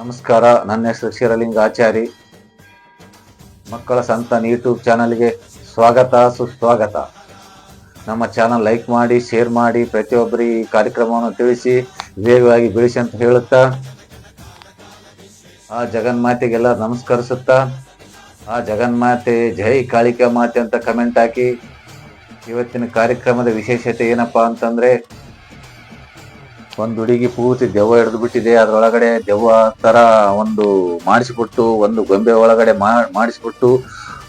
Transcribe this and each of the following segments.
ನಮಸ್ಕಾರ. ನನ್ನ ಹೆಸರು ಶಿರಲಿಂಗ ಆಚಾರಿ. ಮಕ್ಕಳ ಸಂತಾನ ಯೂಟ್ಯೂಬ್ ಚಾನಲ್ಗೆ ಸ್ವಾಗತ, ಸುಸ್ವಾಗತ. ನಮ್ಮ ಚಾನಲ್ ಲೈಕ್ ಮಾಡಿ, ಶೇರ್ ಮಾಡಿ, ಪ್ರತಿಯೊಬ್ಬರಿ ಈ ಕಾರ್ಯಕ್ರಮವನ್ನು ತಿಳಿಸಿ ವೇಗವಾಗಿ ಬೆಳೆಸಿ ಅಂತ ಹೇಳುತ್ತಾ, ಆ ಜಗನ್ಮಾತೆಗೆಲ್ಲ ನಮಸ್ಕರಿಸುತ್ತಾ, ಆ ಜಗನ್ಮಾತೆ ಜೈ ಕಾಳಿಕಾ ಮಾತೆ ಅಂತ ಕಮೆಂಟ್ ಹಾಕಿ, ಇವತ್ತಿನ ಕಾರ್ಯಕ್ರಮದ ವಿಶೇಷತೆ ಏನಪ್ಪಾ ಅಂತಂದ್ರೆ ಒಂದು ಹುಡುಗಿ ಪೂರ್ತಿ ದೆವ್ವ ಹಿಡಿದು ಬಿಟ್ಟಿದೆ. ಅದರೊಳಗಡೆ ದೆವ್ವ ತರ ಒಂದು ಮಾಡಿಸಿಬಿಟ್ಟು ಒಂದು ಗೊಂಬೆ ಒಳಗಡೆ ಮಾಡಿಸ್ಬಿಟ್ಟು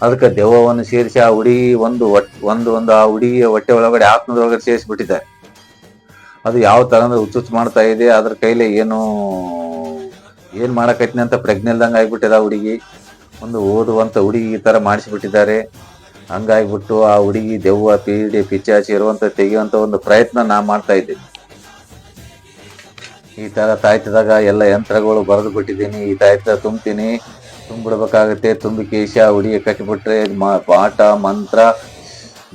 ಅದಕ್ಕೆ ದೆವ್ವವನ್ನು ಸೇರಿಸಿ ಆ ಹುಡುಗಿ ಒಂದು ಒಂದು ಒಂದು ಆ ಹುಡುಗಿಯ ಹೊಟ್ಟೆ ಒಳಗಡೆ ಆತ್ಮದೊಳಗಡೆ ಸೇರಿಸಿಬಿಟ್ಟಿದ್ದಾರೆ. ಅದು ಯಾವ ತರ ಅಂದ್ರೆ ಹುಚ್ಚುಚ್ಚು ಮಾಡ್ತಾ ಇದೆ, ಅದ್ರ ಕೈಲಿ ಏನು, ಏನ್ ಮಾಡಕೈತಿನಿ ಅಂತ ಪ್ರಜ್ಞೆ ಇಲ್ದಂಗ ಆಗ್ಬಿಟ್ಟಿದೆ ಆ ಹುಡುಗಿ. ಒಂದು ಓದುವಂತ ಹುಡುಗಿ ಈ ತರ ಮಾಡಿಸಿಬಿಟ್ಟಿದ್ದಾರೆ. ಹಂಗಾಗ್ಬಿಟ್ಟು ಆ ಹುಡುಗಿ ದೆವ್ವ, ಪೀಡೆ, ಪಿಚ್ಚಾಚಿ ಇರುವಂತ, ತೆಗೆಯುವಂತ ಒಂದು ಪ್ರಯತ್ನ ನಾ ಮಾಡ್ತಾ ಇದ್ದೀನಿ. ಈ ತರ ತಾಯ್ತದಾಗ ಎಲ್ಲ ಯಂತ್ರಗಳು ಬರೆದು ಬಿಟ್ಟಿದ್ದೀನಿ. ಈ ತಾಯ್ತ ತುಂಬ್ತೀನಿ. ತುಂಬಿಡ್ಬೇಕಾಗತ್ತೆ. ತುಂಬಿ ಕೇಶ ಹುಡುಗಿ ಕಟ್ಟಿಬಿಟ್ರೆ ಪಾಠ, ಮಂತ್ರ,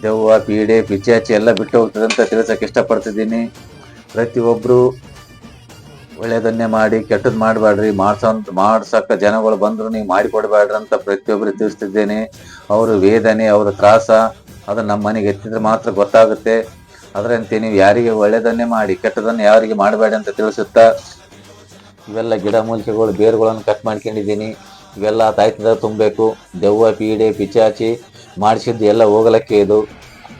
ದೆವ್ವ, ಪೀಡೆ ಪಿಚಾಚಿ ಎಲ್ಲ ಬಿಟ್ಟು ಹೋಗ್ತದೆ ಅಂತ ತಿಳಿಸಕ್ಕೆ ಇಷ್ಟಪಡ್ತಿದ್ದೀನಿ. ಪ್ರತಿಯೊಬ್ರು ಒಳ್ಳೆಯದನ್ನೇ ಮಾಡಿ, ಕೆಟ್ಟದ್ ಮಾಡಬೇಡ್ರಿ ಮಾಡ್ಸೋಂತ, ಮಾಡ್ಸಕ್ಕ ಜನಗಳು ಬಂದ್ರು ನೀವು ಮಾಡಿಕೊಡ್ಬೇಡ್ರಿ ಅಂತ ಪ್ರತಿಯೊಬ್ಬರು ತಿಳಿಸ್ತಿದ್ದೇನೆ. ಅವರು ವೇದನೆ, ಅವರ ತ್ರಾಸ ಅದು ನಮ್ಮ ಮನೆಗೆ ಎತ್ತಿದ್ರೆ ಮಾತ್ರ ಗೊತ್ತಾಗುತ್ತೆ. ಅದರಂತೆ ನೀವು ಯಾರಿಗೆ ಒಳ್ಳೆಯದನ್ನೇ ಮಾಡಿ, ಕೆಟ್ಟದನ್ನು ಯಾರಿಗೆ ಮಾಡಬೇಡ ಅಂತ ತಿಳಿಸುತ್ತಾ, ಇವೆಲ್ಲ ಗಿಡ ಮೂಲಿಕೆಗಳು, ಬೇರುಗಳನ್ನು ಕಟ್ ಮಾಡ್ಕೊಂಡಿದ್ದೀನಿ. ಇವೆಲ್ಲ ತಾಯ್ತದ ತುಂಬಬೇಕು. ದೆವ್ವ, ಪೀಡೆ, ಪಿಚಾಚಿ ಮಾಡಿಸಿದ್ದು ಎಲ್ಲ ಹೋಗಲಕ್ಕೆ ಇದು.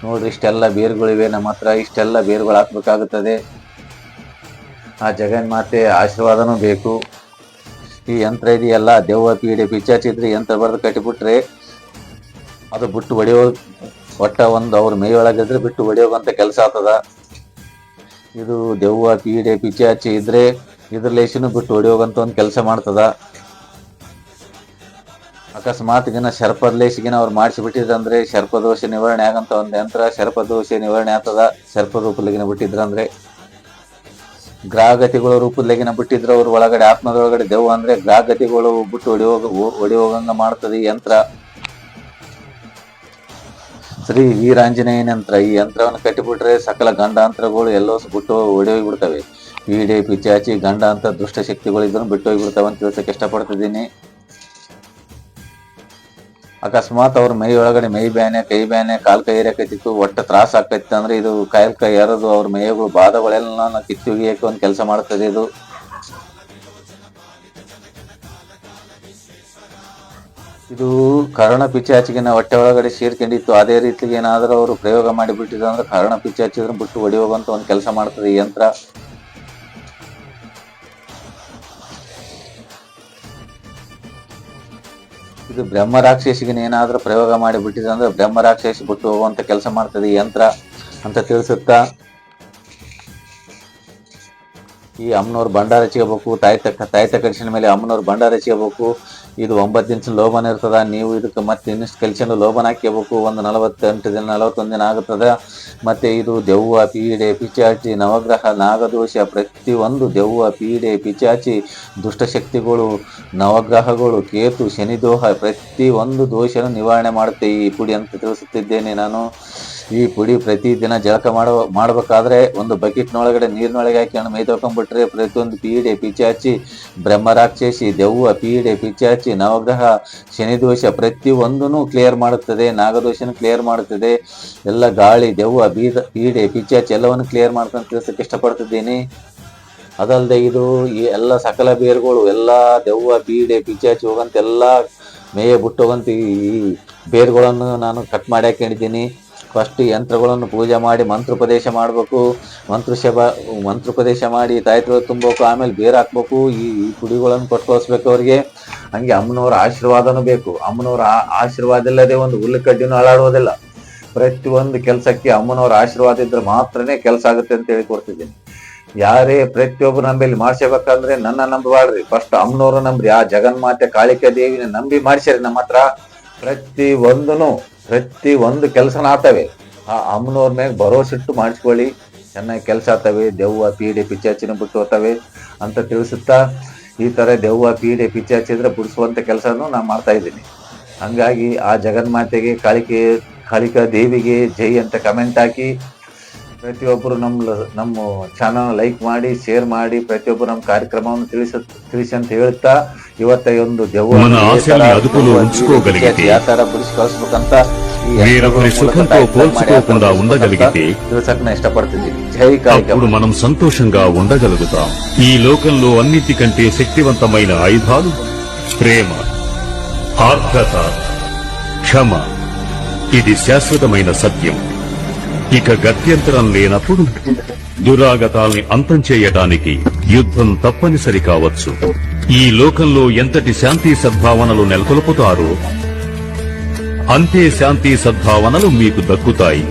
ನೋಡ್ರಿ, ಇಷ್ಟೆಲ್ಲ ಬೇರುಗಳಿವೆ ನಮ್ಮ ಹತ್ರ, ಇಷ್ಟೆಲ್ಲ ಬೇರುಗಳು ಹಾಕ್ಬೇಕಾಗುತ್ತದೆ. ಆ ಜಗನ್ಮಾತೆ ಆಶೀರ್ವಾದನೂ ಬೇಕು. ಈ ಯಂತ್ರ ಇದೆಯಲ್ಲ, ದೆವ್ವ, ಪೀಡೆ ಪಿಚಾಚಿದ್ರೆ ಯಂತ್ರ ಬರೆದು ಕಟ್ಟಿಬಿಟ್ರೆ ಅದು ಬಿಟ್ಟು ಹೊಡೆಯೋ ಒಟ್ಟ ಒಂದು ಅವ್ರ ಮೇಯೊಳಗಿದ್ರೆ ಬಿಟ್ಟು ಹೊಡೆಯೋಗಂತ ಕೆಲಸ ಆಗ್ತದ. ಇದು ದೆವ್ವ ಪೀಡೆ ಹಚ್ಚಿ ಇದ್ರೆ ಇದ್ರ ಲೇಷನು ಬಿಟ್ಟು ಹೊಡೆಯೋಗಂತ ಒಂದು ಕೆಲಸ ಮಾಡ್ತದ. ಅಕಸ್ಮಾತ್ ಗಿನ ಶರ್ಪದ ಲೇಸಿಗಿನ ಅವ್ರು ಮಾಡಿಸಿಬಿಟ್ಟಿದ್ರಂದ್ರೆ ಶರ್ಪದೋಷ ನಿವಾರಣೆ ಆಗಂತ ಒಂದು ಯಂತ್ರ ಶರ್ಪದೋಷ ನಿವಾರಣೆ ಆಗ್ತದ. ಶರ್ಪ ರೂಪದಲ್ಲಿಗಿನ ಬಿಟ್ಟಿದ್ರಂದ್ರೆ ಗ್ರಾಹಗತಿಗಳ ರೂಪದಲ್ಲಿಗಿನ ಬಿಟ್ಟಿದ್ರು ಅವ್ರ ಒಳಗಡೆ ಆತ್ಮದೊಳಗಡೆ ದೆವ್ವ ಅಂದ್ರೆ ಗ್ರಾಹಗತಿಗಳು ಬಿಟ್ಟು ಒಡಿಯೋಗ ಹೊಡಿ ಹೋಗಂಗ ಮಾಡ್ತದೆ ಈ ಯಂತ್ರ. ಶ್ರೀ ವೀರಾಂಜನೇಯನಂತ್ರ ಈ ಯಂತ್ರವನ್ನು ಕಟ್ಟಿಬಿಟ್ರೆ ಸಕಲ ಗಂಡಾಂತರಗಳು ಎಲ್ಲೋ ಬಿಟ್ಟು ಹೊಡೆಯೋಗಿ ಬಿಡ್ತವೆ ಈಡೆ ಪಿಚಾಚಿ ಗಂಡ ಅಂತ ದುಷ್ಟ ಶಕ್ತಿಗಳು ಇದನ್ನು ಬಿಟ್ಟು ಹೋಗ್ಬಿಡ್ತಾವೆ ಅಂತ ತಿಳ್ಸಕ್ಕೆ ಇಷ್ಟಪಡ್ತಿದ್ದೀನಿ. ಅಕಸ್ಮಾತ್ ಅವ್ರ ಮೈ ಒಳಗಡೆ ಮೈ ಬ್ಯಾನೆ, ಕೈ ಬ್ಯಾನೆ, ಕಾಲ್ ಕೈ ಏರಿಯಾಕೈತಿತ್ತು ಒಟ್ಟು ತ್ರಾಸ ಆಕೈತಿ ಅಂದ್ರೆ ಇದು ಕಾಯಲ್ ಕೈ ಏರೋದು ಅವ್ರ ಮೈಗಳು ಬಾಧಗಳೆಲ್ಲ ಕಿತ್ತುಗಿಯಕ್ಕೆ ಒಂದು ಕೆಲಸ ಮಾಡ್ತದೆ ಇದು. ಇದು ಕರ್ಣ ಪಿಚಾಚಿಗಿನ ಹೊಟ್ಟೆ ಒಳಗಡೆ ಸೇರ್ಕೊಂಡಿತ್ತು ಅದೇ ರೀತಿ ಏನಾದರೂ ಅವರು ಪ್ರಯೋಗ ಮಾಡಿಬಿಟ್ಟಿದ್ರು ಅಂದ್ರೆ ಕರ್ಣ ಪಿಚಾಚಿದ್ರೆ ಬಿಟ್ಟು ಹೊಡಿ ಒಂದು ಕೆಲಸ ಮಾಡ್ತದೆ ಈ ಯಂತ್ರ. ಇದು ಬ್ರಹ್ಮ ರಾಕ್ಷಸಿಗೆ ಏನಾದರೂ ಪ್ರಯೋಗ ಮಾಡಿ ಬಿಟ್ಟಿದೆ ಅಂದ್ರೆ ಬ್ರಹ್ಮ ರಾಕ್ಷಸಿ ಬಿಟ್ಟು ಹೋಗುವಂತ ಕೆಲಸ ಮಾಡ್ತದೆ ಈ ಯಂತ್ರ ಅಂತ ತಿಳಿಸುತ್ತಾ? ಈ ಅಮ್ಮನವ್ರು ಭಂಡಾರ ಹಚ್ಕೋಬೇಕು ತಾಯಿ ತಕ್ಕ, ತಾಯಿ ಕಡಿಸಿದ ಮೇಲೆ ಅಮ್ಮನವ್ರು ಭಂಡಾರ ಹಚ್ಕೋಬೇಕು ಇದು ಒಂಬತ್ತು ದಿನ ಲೋಭನ ಇರ್ತದೆ, ನೀವು ಇದಕ್ಕೆ ಮತ್ತೆ ಇನ್ನಿಷ್ಟು ಕಲಿಸಲು ಲೋಬನ ಹಾಕ್ಕೋಬೇಕು ಒಂದು ನಲವತ್ತೆಂಟು ದಿನ, ನಲವತ್ತೊಂದು ದಿನ ಆಗುತ್ತದೆ. ಮತ್ತೆ ಇದು ದೆವ್ವ, ಪೀಡೆ, ಪಿಚಾಚಿ, ನವಗ್ರಹ, ನಾಗದೋಷ, ಪ್ರತಿಯೊಂದು ದೆವ್ವ, ಪೀಡೆ, ಪಿಚಾಚಿ, ದುಷ್ಟಶಕ್ತಿಗಳು, ನವಗ್ರಹಗಳು, ಕೇತು, ಶನಿದೋಹ, ಪ್ರತಿಯೊಂದು ದೋಷನು ನಿವಾರಣೆ ಮಾಡುತ್ತೆ. ಈ ಪುಡಿ ಅಂತ ತಿಳಿಸುತ್ತಿದ್ದೇನೆ ನಾನು. ಈ ಪುಡಿ ಪ್ರತಿದಿನ ಜಳಕ ಮಾಡೋ, ಮಾಡಬೇಕಾದ್ರೆ ಒಂದು ಬಕೆಟ್ನೊಳಗಡೆ ನೀರಿನೊಳಗೆ ಹಾಕಿ ಮೈ ತೊಳ್ಕೊಂಡ್ಬಿಟ್ರೆ ಪ್ರತಿಯೊಂದು ಪೀಡೆ ಪಿಚಾಚಿ ಬ್ರಹ್ಮರಾಕ್ಷಸಿ, ದೆವ್ವ ಪೀಡೆ ಪಿಚಾಚಿ ನವಗ್ರಹ ಶನಿದೋಷ ಪ್ರತಿಯೊಂದೂ ಕ್ಲಿಯರ್ ಮಾಡುತ್ತದೆ, ನಾಗದೋಷನ ಕ್ಲಿಯರ್ ಮಾಡುತ್ತದೆ. ಎಲ್ಲ ಗಾಳಿ, ದೆವ್ವ, ಬೀದ, ಪೀಡೆ ಪಿಚಾಚಿ ಎಲ್ಲವನ್ನು ಕ್ಲಿಯರ್ ಮಾಡ್ಕೊಂಡು ತಿಳಿಸಕ್ಕೆ ಇಷ್ಟಪಡ್ತಿದ್ದೀನಿ. ಅದಲ್ಲದೆ ಇದು ಈ ಎಲ್ಲ ಸಕಲ ಬೇರುಗಳು, ಎಲ್ಲ ದೆವ್ವ, ಪೀಡೆ ಪಿಚಾಚಿ ಹೋಗಂತ ಎಲ್ಲ ಮೇಯ ಬಿಟ್ಟು ಹೋಗಂತ ಈ ಬೇರುಗಳನ್ನು ನಾನು ಕಟ್ ಮಾಡಿ ಹಾಕೊಂಡಿದ್ದೀನಿ. ಫಸ್ಟ್ ಯಂತ್ರಗಳನ್ನು ಪೂಜೆ ಮಾಡಿ ಮಂತ್ರೋಪದೇಶ ಮಾಡಬೇಕು ಮಂತ್ರುಶಬ ಮಂತ್ರೋಪದೇಶ ಮಾಡಿ ತಾಯ್ತ್ರ ತುಂಬಬೇಕು, ಆಮೇಲೆ ಬೇರೆ ಹಾಕ್ಬೇಕು, ಈ ಪುಡಿಗಳನ್ನು ಕೊಟ್ಟು ಕಳಿಸ್ಬೇಕು ಅವ್ರಿಗೆ. ಹಂಗೆ ಅಮ್ಮನವ್ರ ಆಶೀರ್ವಾದನೂ ಬೇಕು. ಅಮ್ಮನವ್ರ ಆಶೀರ್ವಾದ ಇಲ್ಲದೆ ಒಂದು ಹುಲ್ಲುಕಡ್ಡಿನೂ ಅಲಾಡುವುದಿಲ್ಲ ಪ್ರತಿಯೊಂದು ಕೆಲಸಕ್ಕೆ ಅಮ್ಮನವ್ರ ಆಶೀರ್ವಾದ ಇದ್ರೆ ಮಾತ್ರನೇ ಕೆಲಸ ಆಗುತ್ತೆ ಅಂತ ಹೇಳಿ ಕೊಡ್ತಿದ್ದೀನಿ. ಯಾರೇ ಪ್ರತಿಯೊಬ್ಬರು ನಂಬಲ್ಲಿ ಮಾಡಿಸಬೇಕಂದ್ರೆ ನನ್ನ ನಂಬಬಾಡ್ರಿ ಫಸ್ಟ್ ಅಮ್ಮನವ್ರು ನಂಬ್ರಿ. ಆ ಜಗನ್ಮಾತೆ ಕಾಳಿಕಾ ದೇವಿನ ನಂಬಿ ಮಾಡಿಸ್ರಿ ನಮ್ಮ ಹತ್ರ. ಪ್ರತಿ ಒಂದೂ ಪ್ರತಿ ಒಂದು ಕೆಲಸನ ಆತವೆ ಆ ಅಮ್ಮನವ್ರ ಮ್ಯಾಗ ಭರೋಸಿಟ್ಟು ಮಾಡಿಸ್ಕೊಳ್ಳಿ. ಚೆನ್ನಾಗಿ ಕೆಲಸ ಆಗ್ತವೆ. ದೆವ್ವ, ಪೀಡೆ, ಪಿಚ್ಚಾಚಿನ ಬಿಟ್ಟು ಹೋಗ್ತವೆ ಅಂತ ತಿಳಿಸುತ್ತಾ, ಈ ಥರ ದೆವ್ವ, ಪೀಡೆ, ಪಿಚ್ಚಾಚಿದ್ರೆ ಬಿಡಿಸುವಂಥ ಕೆಲಸನೂ ನಾನು ಮಾಡ್ತಾ ಇದ್ದೀನಿ. ಹಂಗಾಗಿ ಆ ಜಗನ್ಮಾತೆಗೆ ಕಾಳಿಕೆ, ಕಾಳಿಕಾ ದೇವಿಗೆ ಜೈ ಅಂತ ಕಮೆಂಟ್ ಹಾಕಿ ಪ್ರತಿಯೊಬ್ಬರು ನಮ್ಮ ನಮ್ಮ ಚಾನಲ್ ಲೈಕ್ ಮಾಡಿ ಶೇರ್ ಮಾಡಿ ಪ್ರತಿಯೊಬ್ಬರು ನಮ್ಮ ಕಾರ್ಯಕ್ರಮವನ್ನು ತಿಳಿಸ, ತಿಳಿಸಿ ಅಂತ ಹೇಳ್ತಾ యువతయొందు మన ఆశల్ని అదుపులో ఉంచుకోగలిగితే వేరొకరి సుఖంతో పోల్చుకోకుండా ఉండగలిగితే అప్పుడు మనం సంతోషంగా ఉండగలుగుతాం. ఈ లోకంలో అన్నిటికంటే శక్తివంతమైన ఆయుధాలు ప్రేమ ఆర్ద్రత క్షమ. ఇది శాశ్వతమైన సత్యం. ఇక గత్యంతరం లేనప్పుడు దురాగతాల్ని అంతం చేయడానికి యుద్ధం తప్పనిసరి కావచ్చు. ఈ లోకంలో ఎంతటి శాంతి సద్భావనలు నెలకొల్పుతారో అంతే శాంతి సద్భావనలు మీకు దక్కుతాయి.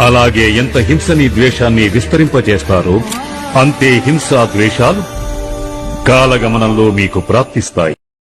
అలాగే ఎంత హింసని ద్వేషాన్ని విస్తరింపజేస్తారో అంతే హింసా ద్వేషాలు కాలగమనంలో మీకు ప్రాప్తిస్తాయి.